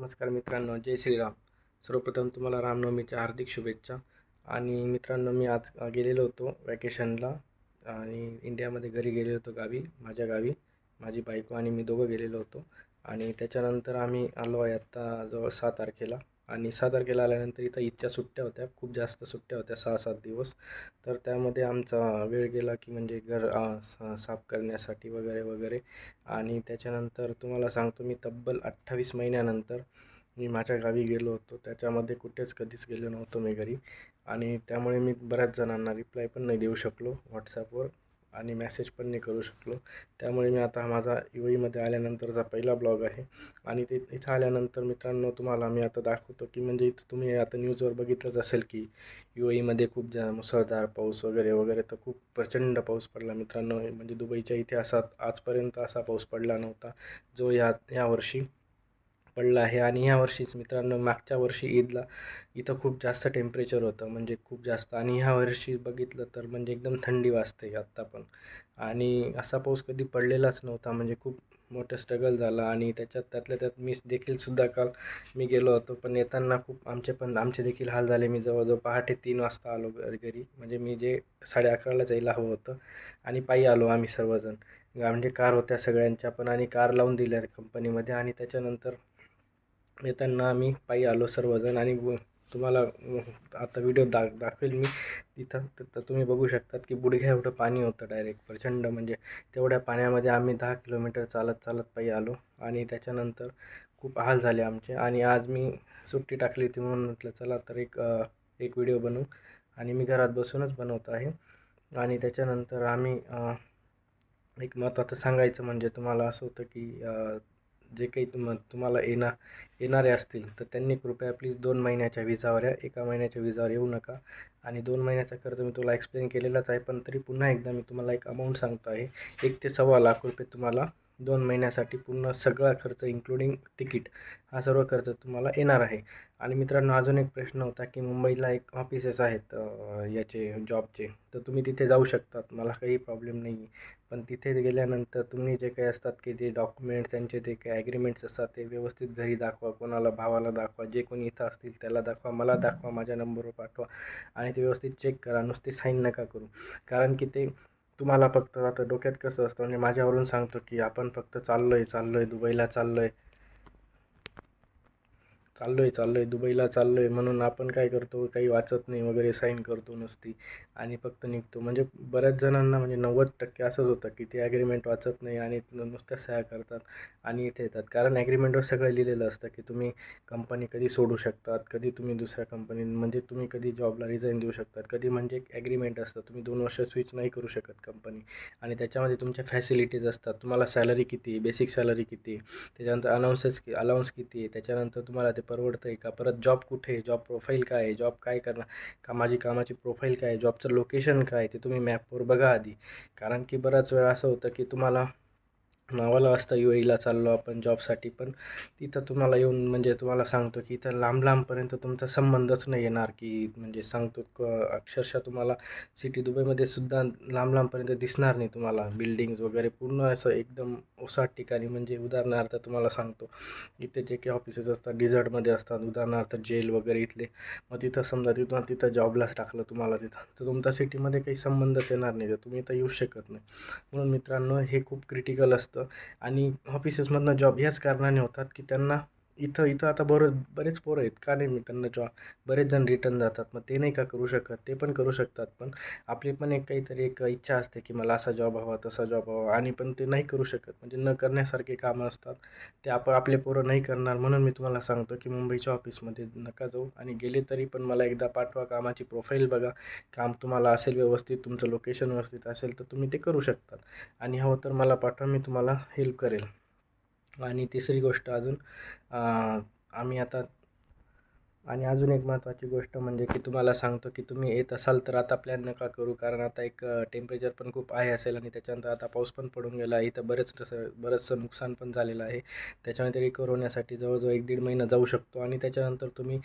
नमस्कार मित्रांनो जय श्रीराम. सर्वप्रथम तुम्हाला रामनवमीच्या हार्दिक शुभेच्छा. आणि मित्रांनो मी आज गेलेलो होतो वॅकेशनला आणि इंडियामध्ये घरी गेलेलो होतो गावी माझ्या गावी. माझी बायको आणि मी दोघं गेलेलो होतो. आणि त्याच्यानंतर आम्ही आलो आहे आत्ता जवळ सहा तारखेला. आणि सहा तारखेला आल्यानंतर इथं ईदच्या सुट्ट्या होत्या खूप जास्त सुट्ट्या होत्या सहा सात दिवस. तर त्यामध्ये आमचा वेळ गेला की म्हणजे घर साफ करण्यासाठी वगैरे वगैरे. आणि त्याच्यानंतर तुम्हाला सांगतो मी तब्बल अठ्ठावीस महिन्यानंतर मी माझ्या गावी गेलो होतो. त्याच्यामध्ये कुठेच कधीच गेलो नव्हतो मी घरी. आणि त्यामुळे मी बऱ्याच जणांना रिप्लाय पण नाही देऊ शकलो व्हॉट्सॲपवर आणि मेसेज पण नाही करू शकलो. त्यामुळे मी आता माझा यू ईमध्ये आल्यानंतरचा पहिला ब्लॉग आहे. आणि ते इथं आल्यानंतर मित्रांनो तुम्हाला मी आता दाखवतो की म्हणजे इथं तुम्ही आता न्यूजवर बघितलंच असेल की यू ईमध्ये खूप जा मुसळधार पाऊस वगैरे वगैरे तर खूप प्रचंड पाऊस पडला मित्रांनो. म्हणजे दुबईच्या इतिहासात आजपर्यंत असा पाऊस पडला नव्हता जो या यावर्षी पडला आहे. आणि ह्या वर्षीच मित्रांनो मागच्या वर्षी ईदला इथं खूप जास्त टेम्परेचर होतं म्हणजे खूप जास्त. आणि ह्या वर्षी बघितलं तर म्हणजे एकदम थंडी वाजते आत्ता पण. आणि असा पाऊस कधी पडलेलाच नव्हता म्हणजे खूप मोठं स्ट्रगल झालं. आणि त्याच्यात त्यातल्या त्यात मी देखील सुद्धा काल मी गेलो होतो पण येताना खूप आमचे पण आमचे देखील हाल झाले. मी जवळजवळ पहाटे तीन वाजता आलो घरी घरी. म्हणजे मी जे साडे अकराला जायला हवं होतं. आणि पायी आलो आम्ही सर्वजण. म्हणजे कार होत्या सगळ्यांच्या पण आणि कार लावून दिल्या कंपनीमध्ये आणि त्याच्यानंतर येताना आम्ही पायी आलो सर्वजण आणि व- तुम्हाला आता व्हिडिओ दा दाखवेल मी तिथं. तर तुम्ही बघू शकतात की गुडघ्या एवढं पाणी होतं डायरेक्ट प्रचंड म्हणजे तेवढ्या पाण्यामध्ये आम्ही दहा किलोमीटर चालत चालत पायी आलो आणि त्याच्यानंतर खूप हाल झाले आमचे. आणि आज मी सुट्टी टाकली होती म्हणून म्हटलं चला तर एक एक व्हिडिओ बनवू. आणि मी घरात बसूनच बनवत आहे. आणि त्याच्यानंतर आम्ही एक महत्त्वाचं सांगायचं म्हणजे तुम्हाला असं होतं की जे काही तुम तुम्हाला येणार येणारे असतील तर त्यांनी कृपया प्लीज दोन महिन्याच्या विजावर या एका महिन्याच्या विजावर येऊ नका. आणि दोन महिन्याचा खर्च मी तुला एक्सप्लेन केलेलाच आहे पण तरी पुन्हा एकदा मी तुम्हाला एक अमाऊंट सांगतो आहे. एक ते सव्वा लाख रुपये तुम्हाला दोन महिन्यासाठी पूर्ण सगळा खर्च इन्क्लुडिंग तिकीट हा सर्व खर्च तुम्हाला येणार आहे. आणि मित्रांनो अजून एक प्रश्न होता की मुंबईला एक ऑफिसेस आहेत याचे जॉबचे तर तुम्ही तिथे जाऊ शकतात. मला काही प्रॉब्लेम नाही आहे पण तिथे गेल्यानंतर तुम्ही जे काही असतात की जे डॉक्युमेंट्स त्यांचे जे काही ॲग्रीमेंट्स असतात ते व्यवस्थित घरी दाखवा कोणाला भावाला दाखवा जे कोणी इथं असतील त्याला दाखवा मला दाखवा माझ्या नंबरवर पाठवा. आणि ते व्यवस्थित चेक करा. नुसते साईन नका करू. कारण की ते तुम्हाला फक्त आता डोक्यात कसं असतं म्हणजे माझ्यावरून सांगतो की आपण फक्त चाललो आहे चाललो आहे दुबईला चाललो आहे चाललो आहे चाललो आहे दुबईला चाललो आहे म्हणून आपण काय करतो काही वाचत नाही वगैरे साईन करतो नुसती आणि फक्त निघतो. म्हणजे बऱ्याच जणांना म्हणजे नव्वद टक्के असंच होतं की ते ॲग्रीमेंट वाचत नाही आणि नुसत्या सह्या करतात आणि इथे येतात. कारण ॲग्रीमेंटवर सगळं लिहिलेलं असतं की तुम्ही कंपनी कधी सोडू शकतात कधी तुम्ही दुसऱ्या कंपनी म्हणजे तुम्ही कधी जॉबला रिझाईन देऊ शकतात. कधी म्हणजे एक ॲग्रीमेंट असतं तुम्ही दोन वर्ष स्विच नाही करू शकत कंपनी आणि त्याच्यामध्ये तुमच्या फॅसिलिटीज असतात. तुम्हाला सॅलरी किती बेसिक सॅलरी किती त्याच्यानंतर अनाऊन्सेस अलाउन्स किती आहे त्याच्यानंतर तुम्हाला ते परवडतं आहे का? परत जॉब कुठे? आहे जॉब प्रोफाईल काय आहे? जॉब काय करणार? कामाची कामाची प्रोफाईल काय आहे? जॉबचं लोकेशन काय आहे? ते तुम्ही मॅपवर बघा आधी. कारण की बराच वेळा असं होतं की तुम्हाला नावाला वाजता यू एला चाललो आपण जॉबसाठी पण तिथं तुम्हाला येऊन म्हणजे तुम्हाला सांगतो की इथं लांब लांबपर्यंत तुमचा संबंधच नाही येणार की म्हणजे सांगतो क अक्षरशः तुम्हाला सिटी दुबईमध्ये सुद्धा लांब लांबपर्यंत दिसणार नाही तुम्हाला. बिल्डिंग्ज वगैरे पूर्ण असं एकदम ओसाट ठिकाणी म्हणजे उदाहरणार्थ तुम्हाला सांगतो इथे जे काही ऑफिसेस असतात डिझर्टमध्ये असतात उदाहरणार्थ जेल वगैरे इथले. मग तिथं समजा तिथून तिथं जॉबलाच टाकलं तुम्हाला तिथं तर तुमचा सिटीमध्ये काही संबंधच येणार नाही तर तुम्ही इथं येऊ शकत नाही. म्हणून मित्रांनो हे खूप क्रिटिकल असतं. आणि ऑफिसेसमधनं जॉब ह्याच कारणाने होतात की त्यांना इथं इथं आता बरं बरेच पोरं आहेत का नाही मी त्यांना जॉब बरेच जण रिटर्न जातात मग ते नाही का करू शकत ते पण करू शकतात. पण आपली पण एक काहीतरी एक इच्छा असते की मला असा जॉब हवा तसा जॉब हवा आणि पण ते नाही करू शकत. म्हणजे न करण्यासारखे कामं असतात. ते आपण आपले पोरं नाही करणार म्हणून मी तुम्हाला सांगतो की मुंबईच्या ऑफिसमध्ये नका जाऊ आणि गेले तरी पण मला एकदा पाठवा कामाची प्रोफाईल बघा. काम तुम्हाला असेल व्यवस्थित तुमचं लोकेशन व्यवस्थित असेल तर तुम्ही ते करू शकतात. आणि हवं तर मला पाठवा मी तुम्हाला हेल्प करेल. आणि तिसरी गोष्ट अजून आम्ही आता आणि अजून एक महत्त्वाची गोष्ट म्हणजे की तुम्हाला सांगतो की तुम्ही येत असाल तर आता प्लॅन नका करू. कारण आता एक टेम्परेचर पण खूप आहे असेल आणि त्याच्यानंतर आता पाऊस पण पडून गेला. आहे इथं बरेच तसं बरंचसं नुकसान पण झालेलं आहे. त्याच्यानंतर रिकवर होण्यासाठी जवळजवळ एक दीड महिना जाऊ शकतो. आणि त्याच्यानंतर तुम्ही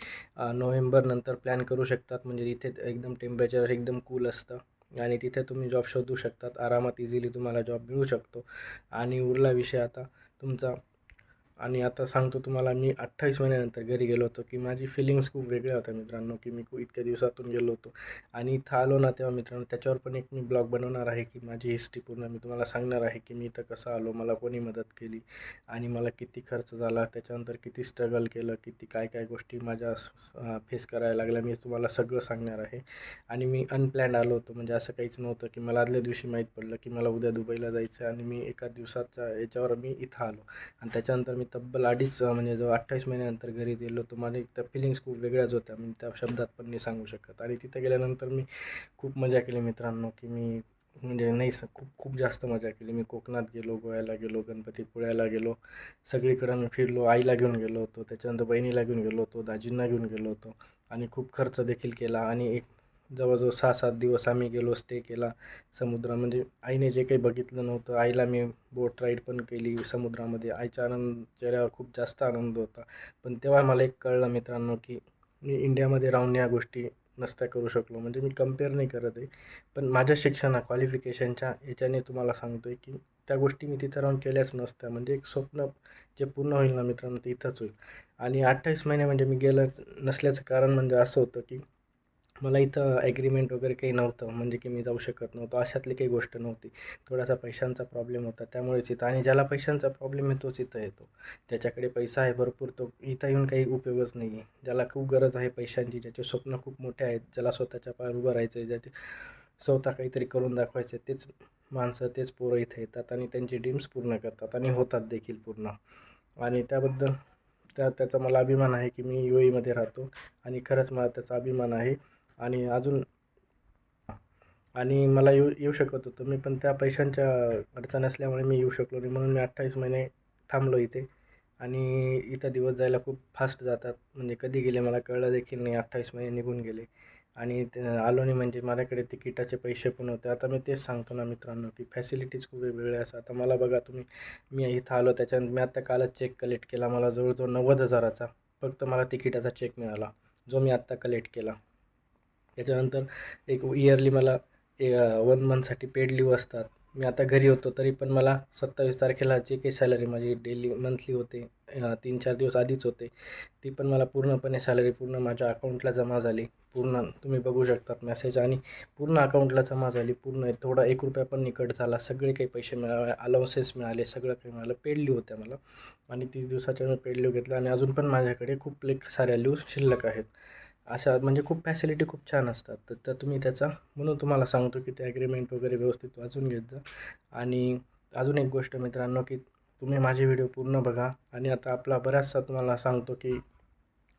नोव्हेंबरनंतर प्लॅन करू शकतात. म्हणजे इथे एकदम टेम्परेचर एकदम कूल असतं. आणि तिथे तुम्ही जॉब शोधू शकतात. आरामात इझिली तुम्हाला जॉब मिळू शकतो. आणि उरला विषय आता. तुमचा आणि आता सांगतो तुम्हाला मी अठ्ठावीस महिन्यानंतर घरी गेलो होतो की माझी फिलिंग्स खूप वेगळ्या होत्या मित्रांनो की मी खूप इतक्या दिवसातून गेलो होतो. आणि इथं आलो ना तेव्हा मित्रांनो त्याच्यावर पण एक मी ब्लॉग बनवणार आहे की माझी हिस्ट्री पूर्ण मी तुम्हाला सांगणार आहे की मी इथं कसं आलो मला कोणी मदत केली आणि मला किती खर्च झाला त्याच्यानंतर किती स्ट्रगल केलं किती काय काय गोष्टी माझ्या फेस करायला लागल्या मी तुम्हाला सगळं सांगणार आहे. आणि मी अनप्लॅन्ड आलो होतो म्हणजे असं काहीच नव्हतं की मला आदल्या दिवशी माहीत पडलं की मला उद्या दुबईला जायचं आणि मी एका दिवसाच्या याच्यावर मी इथं आलो. आणि त्याच्यानंतर मी तब्बल अडीच म्हणजे जो अठ्ठावीस महिन्यानंतर घरी गेलो तो मला एक त्या फिलिंग्स खूप वेगळ्याच होत्या. मी त्या शब्दात पण नाही सांगू शकत. आणि तिथं गेल्यानंतर मी खूप मजा केली मित्रांनो की मी म्हणजे नाही स खूप खूप जास्त मजा केली. मी कोकणात गेलो गोव्याला गेलो गणपतीपुळ्याला गेलो. सगळीकडं मी फिरलो. आईला घेऊन गेलो होतो. त्याच्यानंतर बहिणीला घेऊन गेलो होतो. दाजींना घेऊन गेलो होतो. आणि खूप खर्च देखील केला. आणि एक जवळजवळ सहा सात दिवस आम्ही गेलो स्टे केला समुद्र म्हणजे आईने जे काही बघितलं नव्हतं आईला मी बोट राईड पण केली समुद्रामध्ये. आईच्या आनंद चेहऱ्यावर खूप जास्त आनंद होता. पण तेव्हा मला एक कळलं मित्रांनो की मी इंडियामध्ये राहून या गोष्टी नसत्या करू शकलो. म्हणजे मी कंपेअर नाही करत आहे. पण माझ्या शिक्षणा क्वालिफिकेशनच्या याच्याने तुम्हाला सांगतो आहे की त्या गोष्टी मी तिथं राहून केल्याच नसत्या. म्हणजे एक स्वप्न जे पूर्ण होईल ना मित्रांनो ते इथंच होईल. आणि अठ्ठावीस महिने म्हणजे मी गेलं नसल्याचं कारण म्हणजे असं होतं की मला इथं ॲग्रीमेंट वगैरे काही नव्हतं म्हणजे की मी जाऊ शकत नव्हतो अशातली काही गोष्ट नव्हती. थोडासा पैशांचा प्रॉब्लेम होता त्यामुळेच इथं. आणि ज्याला पैशांचा प्रॉब्लेम आहे तोच इथं येतो. ज्याच्याकडे पैसा आहे भरपूर तो इथं येऊन काही उपयोगच नाही आहे ज्याला खूप गरज आहे पैशांची ज्याचे स्वप्न खूप मोठे आहेत ज्याला स्वतःच्या पायावर उभं राहायचं आहे ज्याचे स्वतः काहीतरी करून दाखवायचे तेच माणसं तेच पोरं इथे येतात आणि त्यांची ड्रीम्स पूर्ण करतात आणि होतात देखील पूर्ण. आणि त्याबद्दल त्या त्याचा मला अभिमान आहे की मी यू एमध्ये राहतो आणि खरंच मला त्याचा अभिमान आहे. आणि अजून आणि मला येऊ येऊ शकत होतं. मी पण त्या पैशांच्या अडचण असल्यामुळे मी येऊ शकलो नाही. म्हणून मी अठ्ठावीस महिने थांबलो इथे. आणि इथं दिवस जायला खूप फास्ट जातात. म्हणजे कधी गेले मला कळलं देखील नाही. अठ्ठावीस महिने निघून गेले. आणि ते आलो नाही म्हणजे माझ्याकडे तिकिटाचे पैसे पण होते. आता मी तेच सांगतो ना मित्रांनो की फॅसिलिटीज खूप वेगवेगळ्या असतात. आता मला बघा तुम्ही मी इथं आलो त्याच्यानंतर मी आत्ता कालच चेक कलेक्ट केला. मला जवळजवळ नव्वद हजाराचा फक्त मला तिकिटाचा चेक मिळाला जो मी आत्ता कलेक्ट केला. त्याच्यानंतर एक इयरली मला ए वन मंथसाठी पेड लिव्ह असतात. मी आता घरी होतो तरी पण मला सत्तावीस तारखेला जे काही सॅलरी माझी डेली मंथली होते तीन चार दिवस आधीच होते ती पण मला पूर्णपणे सॅलरी पूर्ण माझ्या अकाउंटला जमा झाली. पूर्ण तुम्ही बघू शकतात मेसेज आणि पूर्ण अकाउंटला जमा झाली पूर्ण थोडा एक रुपया पण निकट झाला. सगळे काही पैसे मिळाले अलाउन्सेस मिळाले सगळं काही मिळालं पेड लिव्ह होत्या मला. आणि तीस दिवसाच्या मी पेड लिव्ह घेतला. आणि अजून पण माझ्याकडे खूप लेख साऱ्या लिव शिल्लक आहेत. अशा म्हणजे खूप फॅसिलिटी खूप छान असतात. तर त्या तुम्ही त्याचा म्हणून तुम्हाला सांगतो की ते ॲग्रीमेंट वगैरे व्यवस्थित वाचून घेत जा. आणि अजून एक गोष्ट मित्रांनो की तुम्ही माझे व्हिडिओ पूर्ण बघा. आणि आता आपला बऱ्याचसा तुम्हाला सांगतो की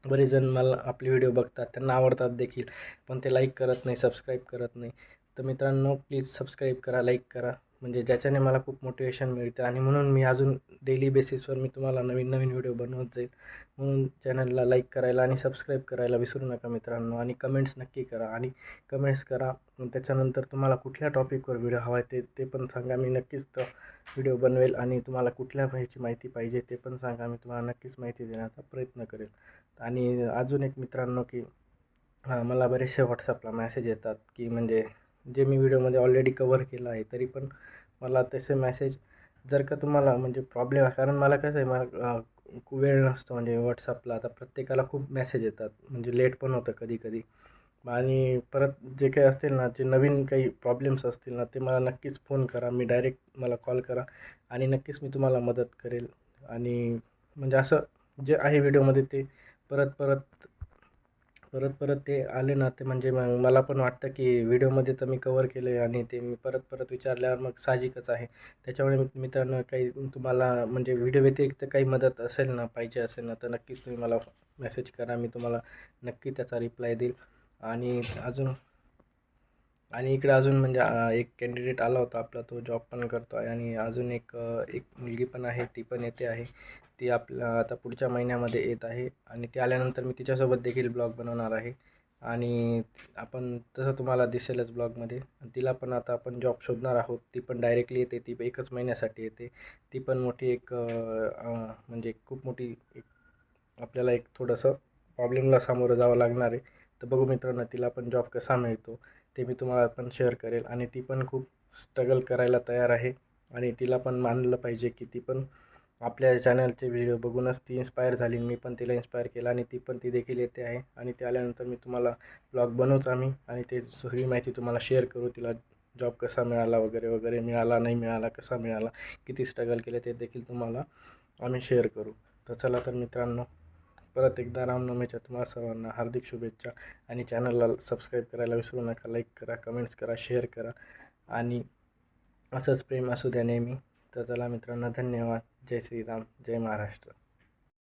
बरेच जण मला आपले व्हिडिओ बघतात. त्यांना आवडतात देखील. पण ते लाईक करत नाही सबस्क्राईब करत नाही. तर मित्रांनो प्लीज सबस्क्राईब करा लाईक करा. म्हणजे ज्याच्याने मला खूप मोटिवेशन मिळतं. आणि म्हणून मी अजून डेली बेसिसवर मी तुम्हाला नवीन नवीन व्हिडिओ बनवत जाईल. म्हणून चॅनलला लाईक करायला आणि सबस्क्राईब करायला विसरू नका मित्रांनो. आणि कमेंट्स नक्की करा आणि कमेंट्स करा. त्याच्यानंतर तुम्हाला कुठल्या टॉपिकवर व्हिडिओ हवा आहे ते ते पण सांगा. मी नक्कीच तो व्हिडिओ बनवेल आणि तुम्हाला कुठल्या ह्याची माहिती पाहिजे ते पण सांगा. मी तुम्हाला नक्कीच माहिती देण्याचा प्रयत्न करेल. आणि अजून एक मित्रांनो की मला बरेचसे व्हॉट्सअपला मॅसेज येतात की म्हणजे जे मी व्हिडिओमध्ये ऑलरेडी कवर केलं आहे तरी पण मला तसे मॅसेज जर का तुम्हाला म्हणजे प्रॉब्लेम आहे कारण मला कसं आहे मला वेळ नसतो म्हणजे व्हॉट्सअपला आता प्रत्येकाला खूप मेसेज येतात म्हणजे लेट पण होतं कधी कधी आणि परत जे काही असतील ना जे नवीन काही प्रॉब्लेम्स असतील ना ते मला नक्कीच फोन करा मी डायरेक्ट मला कॉल करा आणि नक्कीच मी तुम्हाला मदत करेल. आणि म्हणजे असं जे आहे व्हिडिओमध्ये ते परत परत परत परत ते आले ना ते म्हणजे मग मला पण वाटतं की व्हिडिओमध्ये तर मी कवर केलं आहे आणि ते मी परत परत विचारल्यावर मग साहजिकच आहे. त्याच्यामुळे मित्रांनो काही तुम्हाला म्हणजे व्हिडिओ व्यतिरिक्त काही मदत असेल ना पाहिजे असेल ना तर नक्कीच तुम्ही मला मेसेज करा. मी तुम्हाला नक्की त्याचा रिप्लाय देईल. आणि अजून आणि इकडे अजून म्हणजे एक कॅन्डिडेट आला होता आपला तो जॉब पण करतो आहे आणि अजून एक एक मुलगी पण आहे ती पण येते आहे. ती आपल्या आता पुढच्या महिन्यामध्ये येत आहे. आणि ती आल्यानंतर मी तिच्यासोबत देखील ब्लॉग बनवणार आहे. आणि आपण तसं तुम्हाला दिसेलच ब्लॉगमध्ये. तिला पण आता आपण जॉब शोधणार आहोत. ती पण डायरेक्टली येते. ती एकच महिन्यासाठी येते. ती पण मोठी एक म्हणजे खूप मोठी एक आपल्याला एक थोडंसं प्रॉब्लेमला सामोरं जावं लागणार आहे. तर बघू मित्रांनो तिला पण जॉब कसा मिळतो ते मी तुम्हाला पण शेअर करेल. आणि ती पण खूप स्ट्रगल करायला तयार आहे. आणि तिला पण मानलं पाहिजे की ती पण आपल्या चॅनलचे व्हिडिओ बघूनच ती इन्स्पायर झाली. मी पण तिला इन्स्पायर केलं आणि ती पण ती देखील येते आहे. आणि ते आल्यानंतर मी तुम्हाला ब्लॉग बनवूच आम्ही. आणि ते सगळी माहिती तुम्हाला शेअर करू. तिला जॉब कसा मिळाला वगैरे वगैरे मिळाला नाही मिळाला कसा मिळाला किती स्ट्रगल केले ते देखील तुम्हाला आम्ही शेअर करू. तर चला तर मित्रांनो परत एकदा रामनवमीच्या तुम्हाला सर्वांना हार्दिक शुभेच्छा. आणि चॅनलला सबस्क्राईब करायला विसरू नका. लाईक करा कमेंट्स करा शेअर करा. आणि असंच प्रेम असू द्या नेहमी. तर चला मित्रांनो धन्यवाद. जय श्रीराम जय महाराष्ट्र.